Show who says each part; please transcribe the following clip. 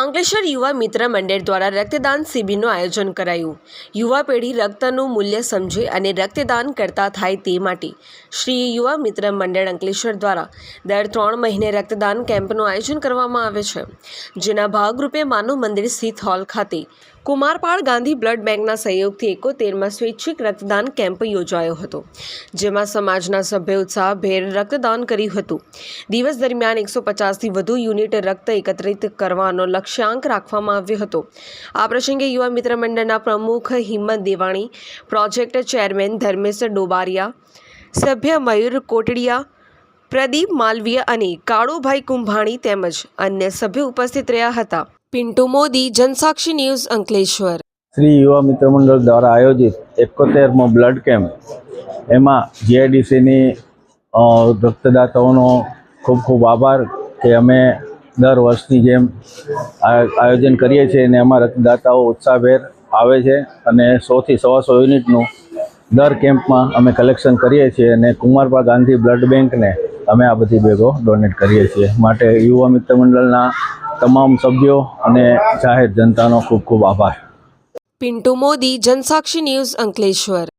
Speaker 1: અંકલેશ્વર યુવા મિત્ર મંડળ દ્વારા રક્તદાન શિબિરનું આયોજન કરાયું. યુવા પેઢી રક્તનું મૂલ્ય સમજે અને રક્તદાન કરતા થાય તે માટે શ્રી યુવા મિત્ર મંડળ અંકલેશ્વર દ્વારા દર ત્રણ મહિને રક્તદાન કેમ્પનું આયોજન કરવામાં આવે છે, જેના ભાગરૂપે માનવ મંદિર સ્થિત હોલ ખાતે કુમારપાળ ગાંધી બ્લડ બેંકના સહયોગથી એકોતેરમાં સ્વૈચ્છિક રક્તદાન કેમ્પ યોજાયો હતો, જેમાં સમાજના સભ્યો ઉત્સાહભેર રક્તદાન કર્યું હતું. દિવસ દરમિયાન એકસો પચાસથી વધુ યુનિટ રક્ત એકત્રિત કરવાનો લક્ષ્યાંક રાખવામાં આવ્યો હતો. આ પ્રસંગે યુવા મિત્ર મંડળના પ્રમુખ હિંમત દેવાણી, પ્રોજેક્ટ ચેરમેન ધર્મેશ ડોબારિયા, સભ્ય મયુર કોટડિયા, પ્રદીપ માલવીય અને કાળુભાઈ કુંભાણી તેમજ અન્ય સભ્યો ઉપસ્થિત રહ્યા હતા. પિન્ટુ મોદી, જનસાક્ષી ન્યૂઝ અંકલેશ્વર.
Speaker 2: શ્રી યુવા મિત્ર મંડળ દ્વારા આયોજિત એકોતેરમો બ્લડ કેમ્પ. એમાં જીઆઈડીસીની રક્તદાતાઓનો ખૂબ ખૂબ આભાર કે અમે દર વર્ષની જેમ આયોજન કરીએ છીએ અને એમાં રક્તદાતાઓ ઉત્સાહભેર આવે છે અને સોથી સવાસો યુનિટનું દર કેમ્પમાં અમે કલેક્શન કરીએ છીએ અને કુમારપા ગાંધી બ્લડ બેંકને અમે આ બધી બેગો ડોનેટ કરીએ છીએ. માટે યુવા મિત્ર મંડળના તમામ સભ્યો અને જાહેર જનતાનો ખૂબ ખૂબ આભાર.
Speaker 1: પિન્ટુ મોદી, જનસાક્ષી ન્યૂઝ અંકલેશ્વર.